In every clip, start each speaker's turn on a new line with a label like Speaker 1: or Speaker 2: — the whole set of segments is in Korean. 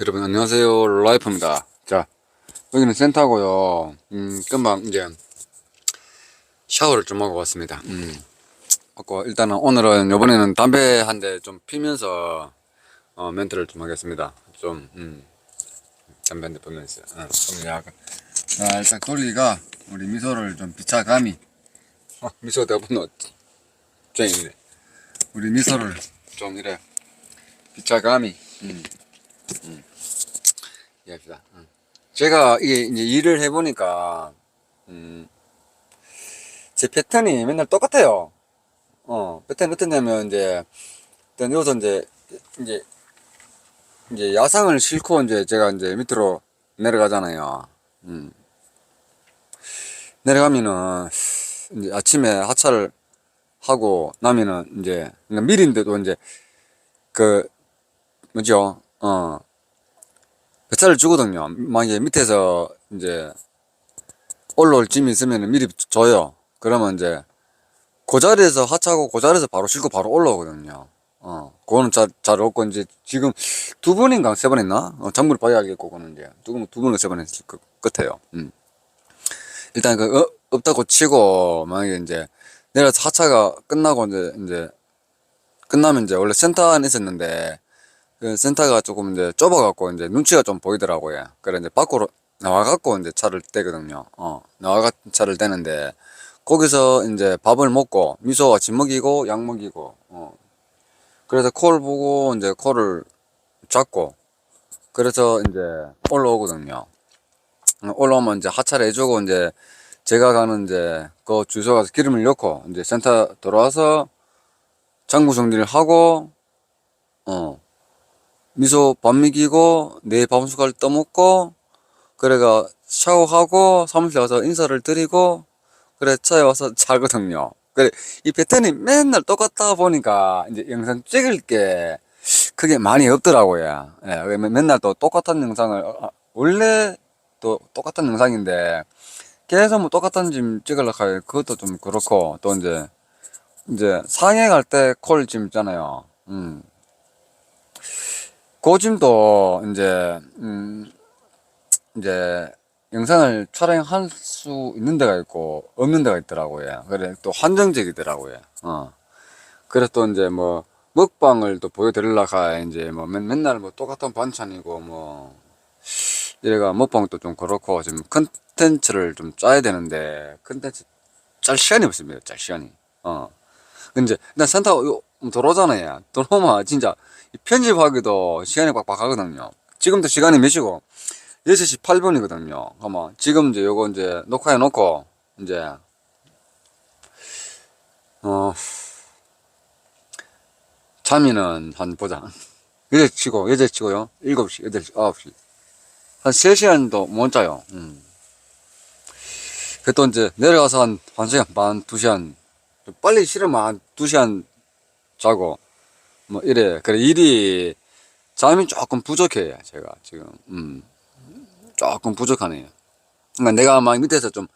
Speaker 1: 여러분 안녕하세요. 라이프입니다. 자 여기는 센터고요. 음 금방 이제 샤워를 좀 하고 왔습니다. 음. 일단은 오늘은 요번에는 담배 한 대 좀 피면서 어 멘트를 좀 하겠습니다. 좀 음. 담배 한 대 피면서. 어, 좀 약간. 자 일단 돌리가 우리 미소를 좀 비차감이 어, 미소 대본 쨍이네. 우리 미소를 좀 이래. 비차감이 음. 이해합시다. 응. 제가 이게 이제 일을 해보니까, 음, 제 패턴이 맨날 똑같아요. 어, 패턴이 어떠냐면, 이제, 일단 여기서 이제, 이제, 이제 야상을 싣고 이제 제가 이제 밑으로 내려가잖아요. 음. 내려가면은, 이제 아침에 하차를 하고 나면은 이제, 미리인데도 이제, 그, 뭐죠? 어, 배차를 주거든요. 만약에 밑에서 이제 올라올 짐이 있으면 미리 줘요. 그러면 이제 그 자리에서 하차하고 그 자리에서 바로 싣고 바로 올라오거든요. 어, 그거는 잘, 잘 없고, 이제 지금 두 번인가 세 번 했나? 어, 장부를 봐야겠고, 그거는 이제 두 번, 두번 했을 것 같아요. 음. 일단 그, 어, 없다고 치고, 만약에 이제 내려서 하차가 끝나고 이제, 이제 끝나면 이제 원래 센터 안에 있었는데, 그 센터가 조금 이제 좁아갖고 이제 눈치가 좀 보이더라고요. 그래 이제 밖으로 나와갖고 이제 차를 떼거든요. 어, 나와가 차를 떼는데 거기서 이제 밥을 먹고 미소가 집 먹이고 약 먹이고 어. 그래서 콜 보고 이제 콜을 잡고 그래서 이제 올라오거든요. 어, 올라오면 이제 하차를 해주고 이제 제가 가는 이제 그 주소 가서 기름을 넣고 이제 센터 들어와서 장부 정리를 하고 어 미소 밥 먹이고 내 밥숟갈 떠먹고 그래가 샤워하고 사무실 와서 인사를 드리고 그래 차에 와서 자거든요. 그래 이 패턴이 맨날 똑같다 보니까 이제 영상 찍을 게 그게 많이 없더라고요. 예, 맨날 또 똑같은 영상을 아, 원래 또 똑같은 영상인데 계속 뭐 똑같은 짐 찍으려고 할 그것도 좀 그렇고 또 이제 이제 상해 갈 때 콜 짐 있잖아요. 음. 고짐도 이제 음 이제 영상을 촬영할 수 있는 데가 있고 없는 데가 있더라고요. 그래 또 한정적이더라고요. 어. 그래서 또 이제 뭐 먹방을 또 보여드리려가 이제 뭐 맨, 맨날 뭐 똑같은 반찬이고 뭐 이래가 먹방도 좀 그렇고 지금 컨텐츠를 좀 짜야 되는데 컨텐츠 짤 시간이 없습니다. 짤 시간이. 어. 근데 난 산타 요 들어오잖아요. 들어오면 진짜 이 편집하기도 시간이 빡빡하거든요. 지금도 시간이 몇 시고? 6시 8분이거든요. 아마 지금 이제 요거 이제 녹화해 놓고 이제 어 잠이는 한 보자. 여덟 치고 여덟 치고요. 7시, 8시, 9시. 한 3시간도 못 자요. 음. 그또 이제 내려가서 한 1시간 반, 2시간 좀 빨리 싫으면 한 2시간 자고 뭐 이래. 그래 일이 잠이 조금 부족해요 제가 지금. 음. 조금 부족하네요. 그러니까 내가 막 밑에서 좀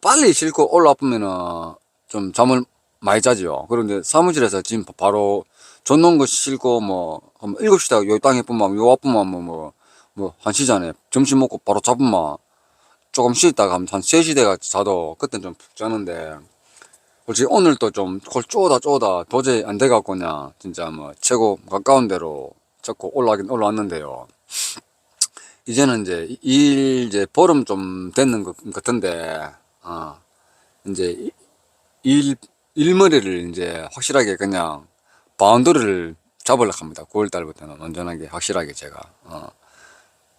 Speaker 1: 빨리 싣고 올라오면은 좀 잠을 많이 자지요. 그런데 사무실에서 지금 바로 줬놓은 거 싣고 뭐한 7시 다 여기 땅에 뿐만 요 앞뿐만 뭐뭐 뭐, 한 시 전에 점심 먹고 바로 잡으면 조금 쉬다가 한 3시 돼가 자도 그땐 좀 푹 자는데 솔직히 오늘도 좀 그걸 쪼다 쪼다 도저히 안 돼갖고 그냥 진짜 뭐 최고 가까운 데로 자꾸 올라가긴 올라왔는데요. 이제는 이제 일 이제 보름 좀 됐는 것 같은데 어 이제 일 일머리를 이제 확실하게 그냥 바운더리를 잡으려고 합니다. 9월 달부터는 온전하게 확실하게 제가 어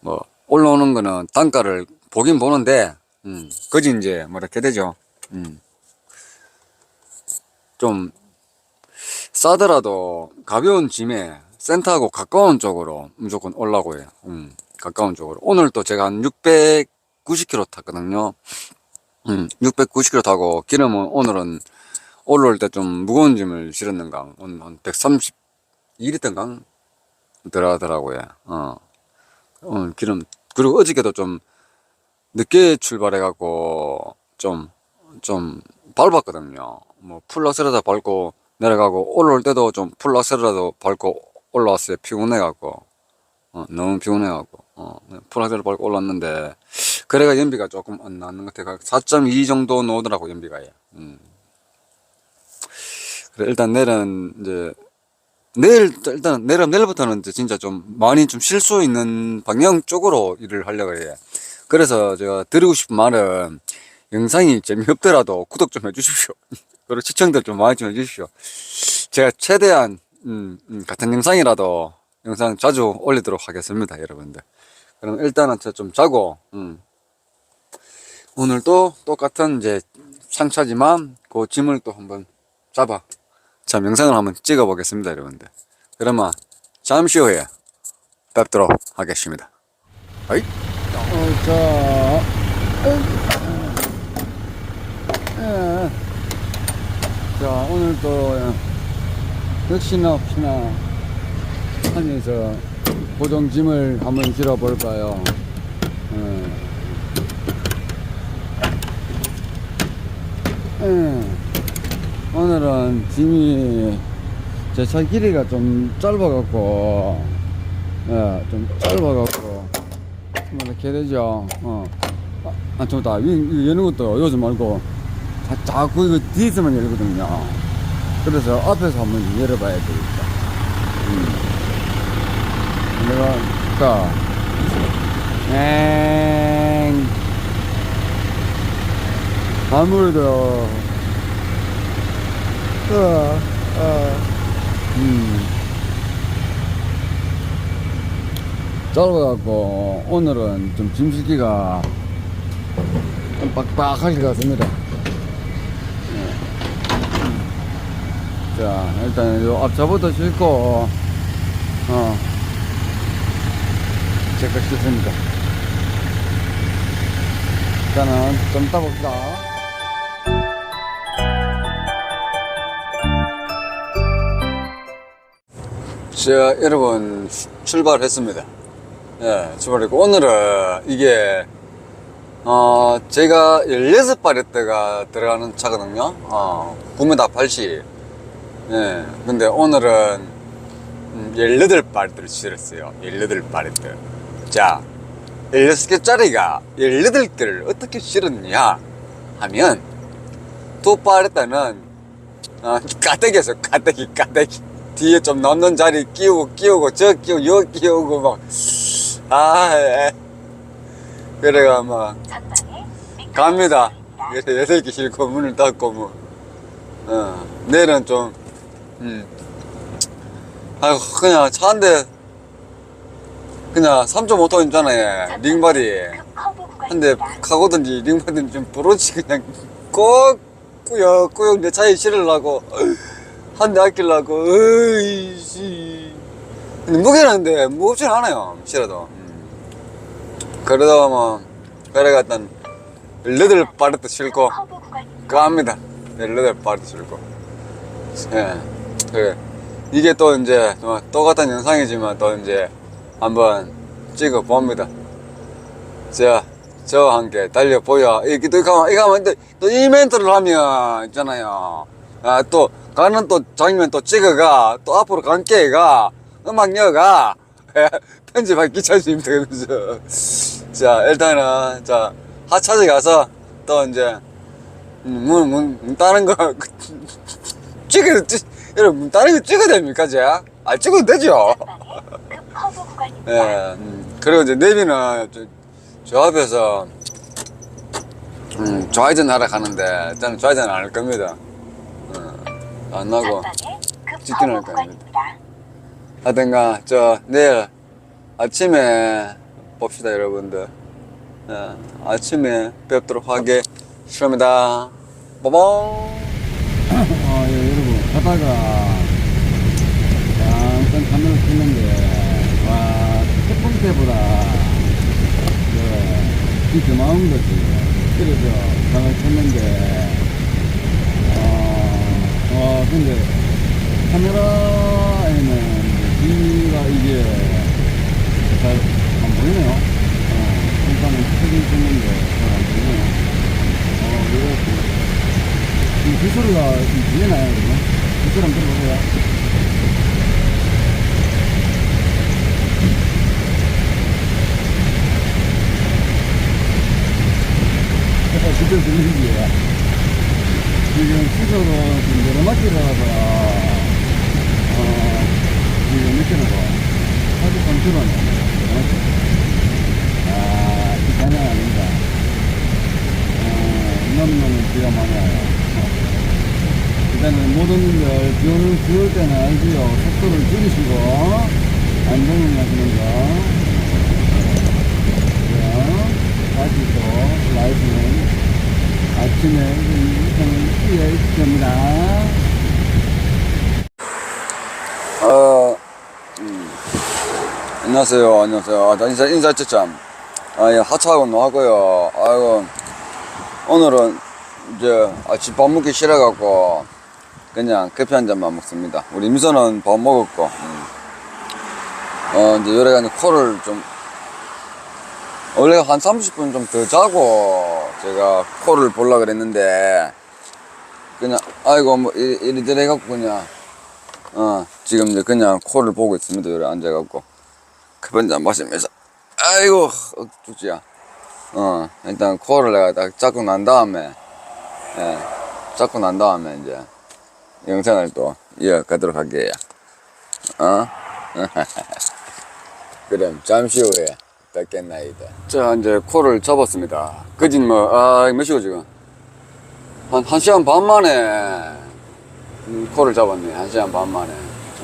Speaker 1: 뭐 올라오는 거는 단가를 보긴 보는데 음 그지 이제 뭐렇게 되죠. 음. 좀 싸더라도 가벼운 짐에 센터하고 가까운 쪽으로 무조건 올라고 해요. 음, 가까운 쪽으로. 오늘 또 제가 한 690km 탔거든요. 음, 690km 타고 기름은 오늘은 올라올 때 좀 무거운 짐을 실었는가. 오늘 한 132리터인가 들어가더라고요. 어. 오늘 기름, 그리고 어저께도 좀 늦게 출발해갖고 좀, 좀 밟았거든요. 뭐 풀락셀러다 밟고 내려가고 올라올 때도 좀 풀락셀러도 밟고 올라왔어요. 피곤해갖고 어, 너무 피곤해갖고 어, 프라이드를 밟고 올랐는데 그래가 연비가 조금 안 나는 것 같아 4.2 정도 나오더라고 연비가 예. 음. 그래 일단 내일은 이제 내일 일단 내일 내일부터는 이제 진짜 좀 많이 좀 쉴 수 있는 방향 쪽으로 일을 하려고 해. 그래서 제가 드리고 싶은 말은 영상이 재미없더라도 구독 좀 해주십시오. 그리고 시청들 좀 많이 좀 해주십시오. 제가 최대한 음, 음, 같은 영상이라도 영상 자주 올리도록 하겠습니다, 여러분들. 그럼 일단은 저 좀 자고 음. 오늘도 똑같은 이제 상차지만 그 짐을 또 한번 잡아 자 영상을 한번 찍어 보겠습니다 여러분들 그러면 잠시 후에 뵙도록 하겠습니다 어이? 어, 자, 예. 자 오늘도 역시나 혹시나 하면서 고정짐을 한번 실어 볼까요 예. 오늘은 짐이 제 차 길이가 좀 짧아갖고, 예, 좀 짧아갖고, 좀 이렇게 되죠. 어. 아, 아, 좀 다, 이, 이 여는 것도 요즘 말고, 자, 자꾸 이거 뒤에서만 열거든요. 그래서 앞에서 한번 열어봐야 되겠다. 음. 내가, 그니까, 엥. 아무래도 어, 어, 음. 짧아갖고 오늘은 좀 짐싣기가 좀 빡빡할 것 같습니다. 자, 일단 요 앞차부터 싣고 어, 제가 싣습니다. 일단은 좀 이따 봅시다. 자, 여러분, 출발했습니다. 예, 출발했고, 오늘은 이게, 어, 제가 16바레트가 들어가는 차거든요. 어, 9m 80. 예, 근데 오늘은 음, 18바레트를 실었어요. 18바레트. 자, 16개짜리가 18개를 어떻게 실었냐 하면, 두 바레트는, 어, 까대기에서 까대기, 까대기. 뒤에 좀 넣는 자리 끼우고 끼우고 저 끼우고 여 끼우고 막 아, 예. 그래가 막 갑니다. 그래서 여덟 개 싣고 문을 닫고 뭐, 어, 내일은 좀, 음, 아이고 그냥 차 한 대 그냥 3.5톤 있잖아요. 링발이. 한 대 가고든지 링발든지 좀 부러지 그냥 꼭 꾸역꾸역 내 차에 실으려고 한 대 아끼려고 으이씨. 근데 무게는 근데 무겁진 않아요 실어도. 음. 그러다가 뭐 그래가 일단 18바레트 싣고 갑니다. 18바레트 싣고. 예 그래 이게 또 이제 또 똑같은 영상이지만 또 이제 한번 찍어 봅니다. 자 저와 함께 달려보여. 이렇게 또 가면 이거 하면 또, 또 이벤트를 하면 있잖아요. 아, 또, 가는 또 장면 또 찍어가, 또 앞으로 관계가, 음악 여가, 편집하기 귀찮습니다, 그러면서. 자, 일단은, 자, 하차지 가서, 또 이제, 음, 문, 문, 문 따는 거, 찍어, 찍, 여러분, 문 따는 거 찍어야 됩니까, 제? 아, 찍어도 되죠? 예, 음, 그리고 이제 내비는 저, 저 앞에서, 음, 좌회전 하러 가는데, 저는 좌회전 안 할 겁니다. 안 나고 직진을 할 겁니다. 하여튼가 저 내일 아침에 봅시다 여러분들 예, 아침에 뵙도록 하겠습니다 예, 가다가 잠깐 카메라 켰는데 와 태풍 때보다 그 진짜 마음 거지. 그래서 카메라 켰는데 와 근데 카메라에는 뒤가 이게 잘 안 보이네요. 어, 일단은 크긴 찍는데 잘 안 보이네요. 어 이렇게 이 빗소리가 좀 들리나요 그러 이걸 한번 보세요.
Speaker 2: 제가 진짜 들리는 게 지금 시도로 지금 여러 마디라서 어 지금 몇 개나 봐 사실 감추는 여러 마디 아이 장난 아닌가 어 이놈 놈은 비가 많이 와요. 일단은 모든 걸 비 오는 비올 때는 알지요 속도를 줄이시고 안전운행하시는 거 그럼 다시 또 라이브는 아침에 뛰어 있습니다.
Speaker 1: 어, 음. 안녕하세요. 안녕하세요. 아, 나 인사, 인사 참. 아, 예, 하차하고 하고요. 아이고, 오늘은 이제 아침 밥 먹기 싫어갖고, 그냥 커피 한 잔만 먹습니다. 우리 임선은 밥 먹었고, 음. 어, 이제 요래가 코를 좀, 원래 한 30분 좀 더 자고, 제가 코를 볼라 그랬는데, 그냥, 아이고, 뭐, 이리, 이리저리 해갖고 그냥, 어, 지금 이제 그냥 코를 보고 있습니다. 여기 앉아갖고. 커피 한 잔 마시면서. 아이고, 억주지야. 어, 일단 코를 내가 딱 잡고 난 다음에, 예, 잡고 난 다음에 이제 영상을 또 이어가도록 할게요. 어? 그럼 잠시 후에 뵙겠나이다. 자, 이제 코를 잡았습니다. 그진 뭐, 아, 몇 시고 지금? 한, 한 시간 반 만에 음, 코를 잡았네. 한 시간 반 만에.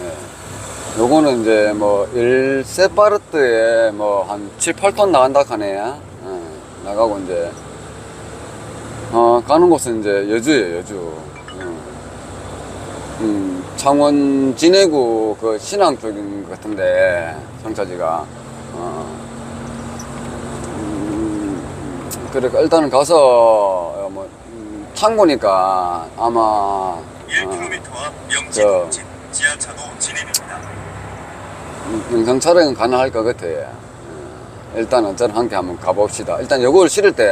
Speaker 1: 예. 요거는 이제 뭐, 1세파르트에 뭐, 한 7, 8톤 나간다 하네. 예. 나가고 이제, 어, 가는 곳은 이제 여주예요, 여주. 음, 음, 창원 진해구 그 신항 쪽인 것 같은데, 성차지가. 어, 음, 그러니까 일단은 가서, 어, 뭐, 음, 창고니까 아마, 어,
Speaker 3: 1km 앞 명지
Speaker 1: 저-
Speaker 3: 지하차도 진입입니다.
Speaker 1: 음, 영상 촬영은 가능할 것 같아. 요 일단은 저는 함께 한번 가봅시다. 일단 요걸 실을 때,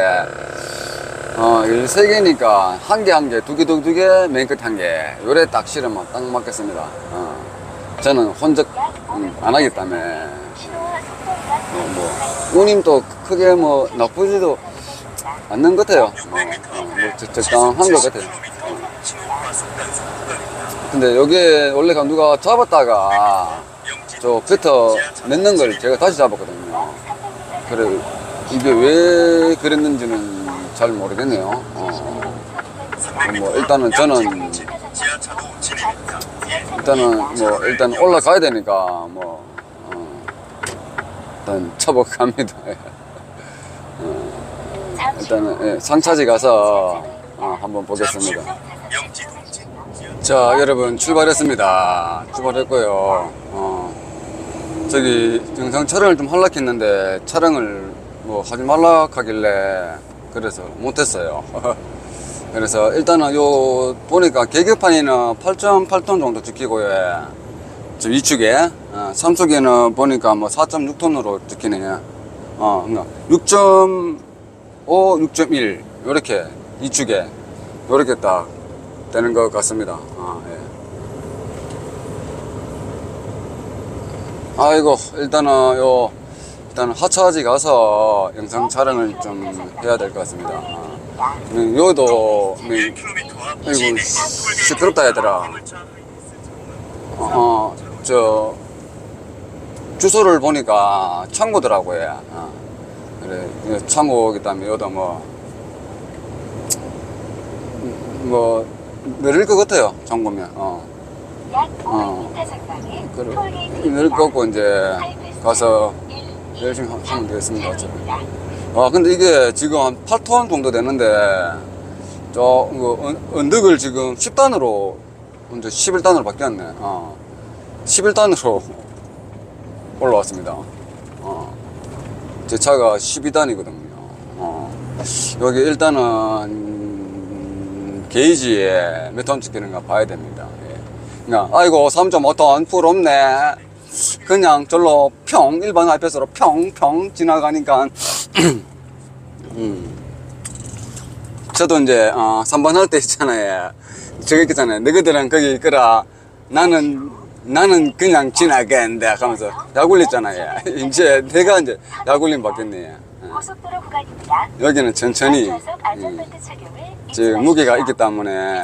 Speaker 1: 어, 이세 개니까 한 개, 한 개, 두 개, 두 개, 맨 끝 한 개. 요래 딱 실으면 딱 맞겠습니다. 어. 저는 혼적 음, 안 때문에. 어, 뭐, 운임도 크게 뭐 나쁘지도 않는 것 같아요. 어,
Speaker 3: 600m
Speaker 1: 어, 뭐 적당한 것 같아요.
Speaker 3: 구간입니다.
Speaker 1: 근데 여기에 원래 누가 잡았다가 저 뱉어 냈는 걸 제가 다시 잡았거든요. 그래 이게 왜 그랬는지는 잘 모르겠네요. 어,
Speaker 3: 300m 뭐앞
Speaker 1: 일단은 저는. 일단은 뭐 일단 올라가야 되니까 뭐 어, 일단 쳐박합니다. 어, 일단은 예, 상차지 가서 어, 한번 보겠습니다. 자, 여러분 출발했습니다. 출발했고요. 어, 저기 영상 촬영을 좀 하려고 했는데 촬영을 뭐 하지 말라 하길래 그래서 못했어요. 그래서 일단은 요 보니까 계기판에는 8.8톤 정도 찍히고요. 저 위축에 어, 삼속에는 보니까 뭐 4.6톤으로 찍히네요. 어, 그러니까 6.5, 6.1 요렇게 이축에 요렇게 딱 되는 것 같습니다. 아, 예. 아이고 일단은 요 일단은 하차지 가서 영상 촬영을 좀 해야 될 것 같습니다. 아, 음, 여기도 음,
Speaker 3: 1km 앞
Speaker 1: 아이고 시끄럽다 얘들아. 어, 저 주소를 보니까 창고더라고요. 어. 그래 이거 창고기 때문에 여기도 뭐. 뭐 내릴 것 같아요 창고면 어. 어. 그래 내릴 것 같고 이제 가서 열심히 하- 하면 되겠습니다 어차피 아 근데 이게 지금 한 8톤 정도 되는데 저 그, 언- 언덕을 지금 10단으로 이제 11단으로 바뀌었네 어. 11단으로 올라왔습니다 어. 제 차가 12단이거든요 어. 여기 일단은 음, 게이지에 몇 톤 찍히는가 봐야 됩니다 예. 그냥 아이고 3.5톤 부럽네 그냥 절로 평 일반 하이패스로 평평 지나가니까 음. 저도 이제 어, 3번 할 때 있잖아요 저기 있잖아요 너희들은 거기 있거라 나는 나는 그냥 지나겠는데 하면서 약 올렸잖아요 이제 내가 이제 약 올림 받겠네
Speaker 4: 고속도로 구간입니다.
Speaker 1: 여기는 천천히 음, 지금 무게가. 있기 때문에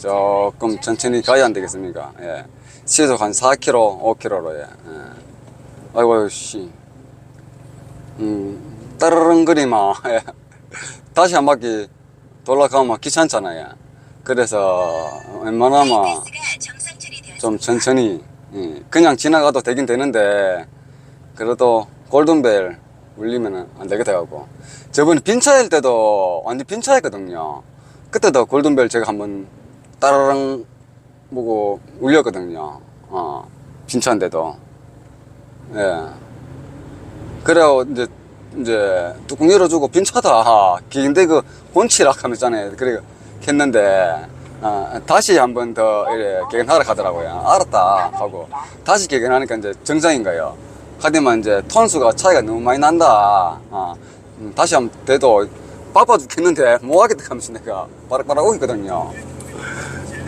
Speaker 1: 조금 천천히 가야 안 되겠습니까? 예. 시속 한 4km, 5km로, 예. 예. 아이고, 씨. 음, 따르릉거리마. 예. 다시 한 바퀴 돌아가면 귀찮잖아요. 그래서 웬만하면 좀 천천히, 예. 그냥 지나가도 되긴 되는데, 그래도 골든벨 울리면은 안 되겠다 하고. 저번에 빈차일 때도 완전 빈차였거든요. 그때도 골든벨 제가 한번 따라랑 보고 울렸거든요. 어, 빈차인데도. 예. 그래요, 이제, 이제, 뚜껑 열어주고 빈차다. 근데 그, 본치락 하면서잖아요. 그래, 했는데, 어, 다시 한 번 더, 이래, 개근하러 가더라고요. 알았다. 하고. 다시 개근하니까 이제 정상인 거예요. 하지만 이제 톤수가 차이가 너무 많이 난다. 어, 음, 다시 한번 돼도 바빠 죽겠는데 뭐 하겠다 하면서 내가 바락바락 오겠거든요.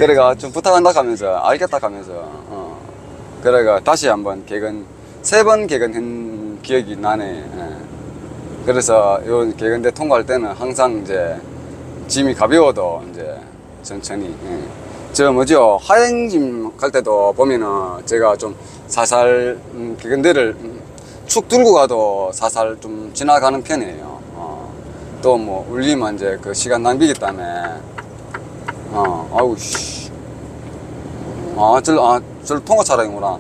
Speaker 1: 그래가 좀 부탁한다 하면서 알겠다 하면서 어. 그래가 다시 한번 개근 세 번 개근한 기억이 나네. 예. 그래서 요 개근대 통과할 때는 항상 이제 짐이 가벼워도 이제 천천히. 예. 저 뭐죠 하행짐 갈 때도 보면은 제가 좀 살살 음, 개근대를 음, 축 들고 가도 살살 좀 지나가는 편이에요. 어. 또뭐 울리면 이제 그 시간 낭비기 때문에 어, 아우, 씨. 아, 저, 아, 저 통화 차량이구나.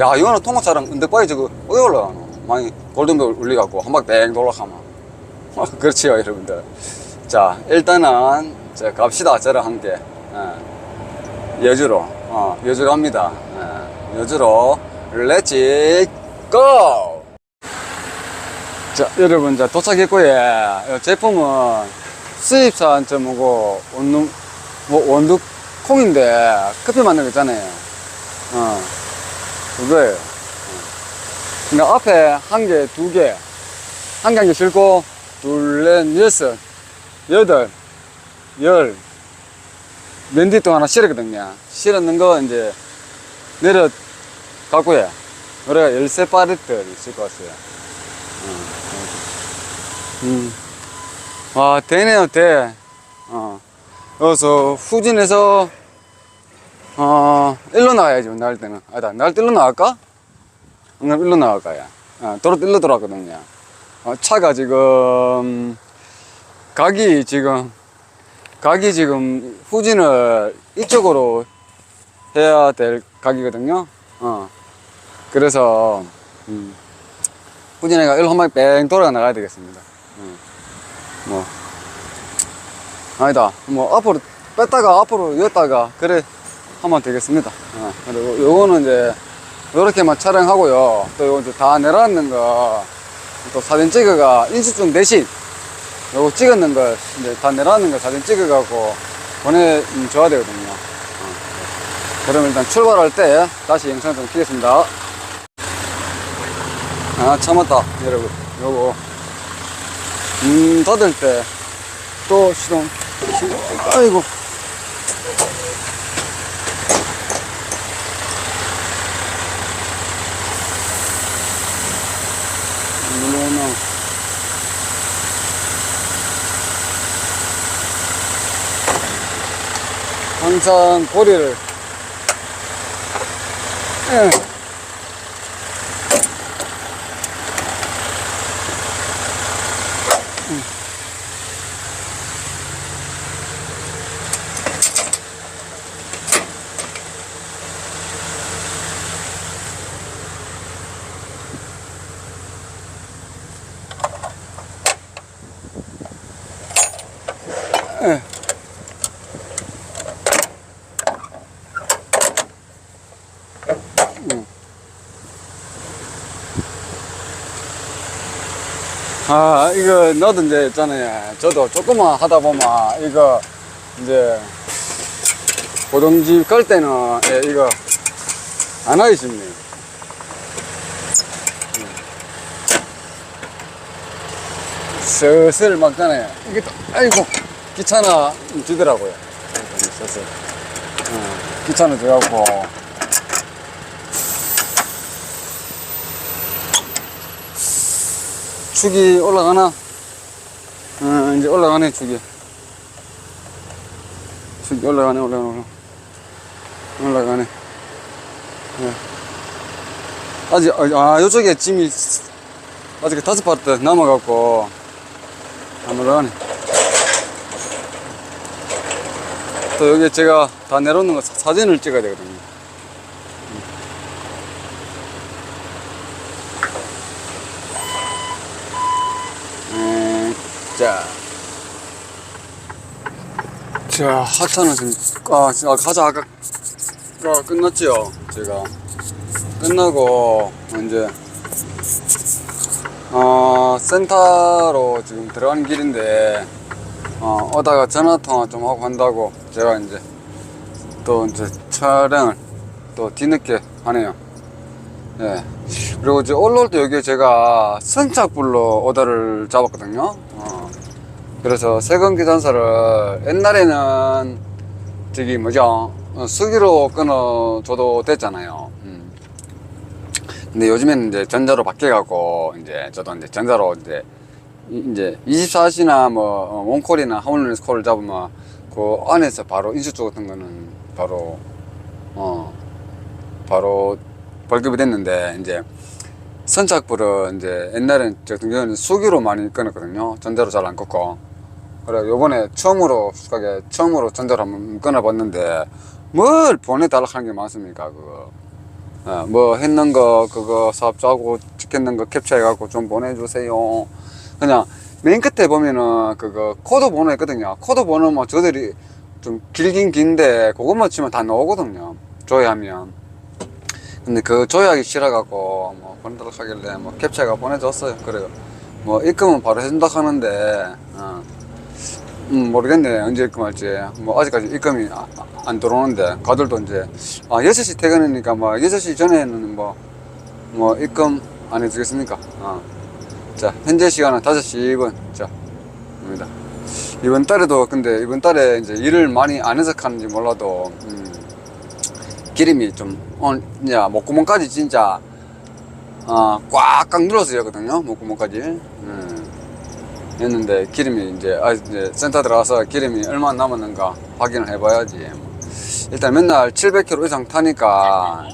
Speaker 1: 야, 이거는 통화 차량, 근데 빠이 저거, 어디 올라가노? 많이 골든벨 울리갖고, 한 바퀴 뱅 돌아가면. 어, 그렇지요, 여러분들. 자, 일단은, 자, 갑시다, 저랑 함께. 예. 여주로, 어, 여주로 갑니다. 예. 여주로, 렛츠 고! 자, 여러분, 자, 도착했고요. 이 제품은 수입산 원룸, 뭐, 원두 콩인데, 커피 만든 거 있잖아요. 어, 그거예요. 어. 그러니까 앞에 한 개, 두 개, 한 개 한 개 싣고, 둘, 넷, 여섯, 여덟, 열, 맨뒤또 하나 실었거든요. 실었는 거 이제 내려 갖고요. 우리가 열세 파리트를 싣고 왔어요. 음. 와, 되네요, 돼. 어. 여기서 후진해서, 어, 일로 나가야지, 나갈 때는. 아니다, 나갈 때 일로 나갈까? 그럼 일로 나갈까요? 어, 도로 일로 들어왔거든요. 어, 차가 지금, 각이 지금, 각이 지금 후진을 이쪽으로 해야 될 각이거든요. 어. 그래서, 음. 후진해가 일로 한 바퀴 뺑 돌아 나가야 되겠습니다. 음. 뭐 아니다 뭐 앞으로 뺐다가 앞으로 였다가 그래 하면 되겠습니다. 어. 그리고 요거는 이제 요렇게만 촬영하고요. 또 요거 이제 다 내려앉는 거 또 사진 찍어가 인수증 대신 요거 찍었는 거 이제 다 내려앉는 거 사진 찍어가고 보내줘야 되거든요. 어. 그럼 일단 출발할 때 다시 영상 좀 키겠습니다. 아 참았다 여러분 요거 음 닫을 때 또 시동 아이고 물러오나 항상 고리를 예. 아, 이거, 너도 이제 있잖아요. 저도 조금만 하다 보면, 이거, 이제, 고정집 갈 때는, 예, 이거, 안 하기 쉽네. 음. 슬슬 막잖아요. 이게 또, 아이고, 귀찮아, 지더라고요. 슬슬. 어, 귀찮아 져갖고. 축이 올라가나? 어, 이제 올라가네, 축이. 축이 올라가네, 올라가네, 올라가네. 네. 아직, 아, 요쪽에 짐이 아직 다섯 파트 남아갖고, 안 올라가네. 또 여기 제가 다 내려오는 거 사- 사진을 찍어야 되거든요. 자, 하차는 지금, 아, 아, 가자, 아까, 아, 끝났지요? 제가. 끝나고, 이제, 어, 센터로 지금 들어가는 길인데, 어, 오다가 전화통화 좀 하고 한다고, 제가 이제, 또 이제 촬영을 또 뒤늦게 하네요. 예. 그리고 이제 올라올 때 여기 제가 선착불로 오다를 잡았거든요. 어. 그래서 세금 계산서를 옛날에는 저기 뭐죠 어, 수기로 끊어줘도 됐잖아요. 음. 근데 요즘에는 이제 전자로 바뀌어갖고 이제 저도 이제 전자로 이제 이- 이제 24시나 뭐 어, 원콜이나 하울리스 콜을 잡으면 그 안에서 바로 인수조 같은 거는 바로 어 바로 발급이 됐는데 이제 선착불은 이제 옛날엔 저 같은 경우는 수기로 많이 끊었거든요. 전자로 잘 안 끊고. 그래 요번에 처음으로 가게 처음으로 전자로 한번 끊어봤는데 뭘 보내달라 하는 게 많습니까 그거. 어, 뭐 했는 거 그거 사업 짜고 찍혔는 거 캡처해갖고 좀 보내주세요. 그냥 맨 끝에 보면은 그거 코드 번호 있거든요. 코드 번호 뭐 저들이 좀 길긴 긴데 그것만 치면 다 나오거든요. 조회하면. 근데 그 조회하기 싫어갖고 뭐 보내달라 하길래 뭐 캡처가 보내줬어요. 그래요. 뭐 입금은 바로 해준다 하는데 어. 음, 모르겠네. 언제 입금할지. 뭐, 아직까지 입금이 아- 아- 안 들어오는데, 가들도 이제, 아, 6시 퇴근이니까 뭐, 6시 전에는 뭐, 뭐, 입금 안 해주겠습니까? 어. 자, 현재 시간은 5시 2분. 자, 입니다. 이번 달에도, 근데 이번 달에 이제 일을 많이 안 해서 하는지 몰라도, 음, 기름이 좀, 어, 야, 목구멍까지 진짜, 어, 꽉꽉 눌러서 하거든요. 목구멍까지. 음. 했는데 기름이 이제 아 이제 센터 들어가서 기름이 얼마 남았는가 확인을 해봐야지. 일단 맨날 700km 이상 타니까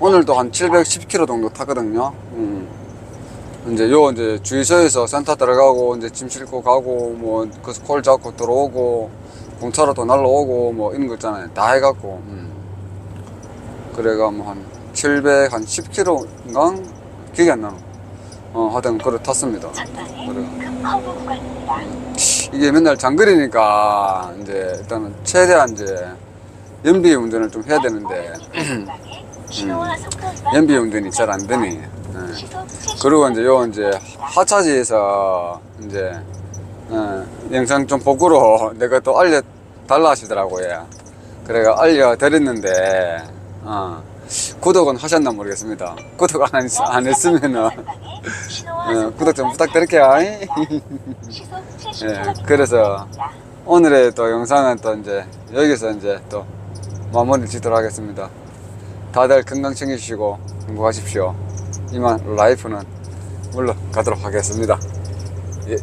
Speaker 1: 오늘도 한 710km 정도 타거든요. 음. 이제 요 이제 주유소에서 센터 들어가고 이제 짐 싣고 가고 뭐 그래서 콜 잡고 들어오고 공차로 또 날라오고 뭐 이런 거 있잖아요. 다 해갖고 음. 그래가 뭐 한 700, 한 10km인가 기억이 안 나노. 어 하여튼 그걸 탔습니다.
Speaker 4: 커브 구간입니다.
Speaker 1: 이게 맨날 장거리니까 이제 일단은 최대한 이제 연비 운전을 좀 해야 되는데
Speaker 4: 속도 위반
Speaker 1: 연비 운전이 잘 안 되니.
Speaker 4: 70
Speaker 1: 그리고 이제 요 이제 하차지에서 이제 어, 영상 좀 보고로 내가 또 알려 달라 하시더라고요. 그래가 알려 드렸는데 어, 구독은 하셨나 모르겠습니다. 구독 안, 했, 안 했으면은
Speaker 4: 속도
Speaker 1: 구독 좀 부탁드릴게요. 예,
Speaker 4: 70km
Speaker 1: 그래서 오늘의 또 영상은 또 이제 여기서 이제 또 마무리 짓도록 하겠습니다. 다들 건강 챙기시고 행복하십시오. 이만 라이프는 물러가도록 하겠습니다. 예.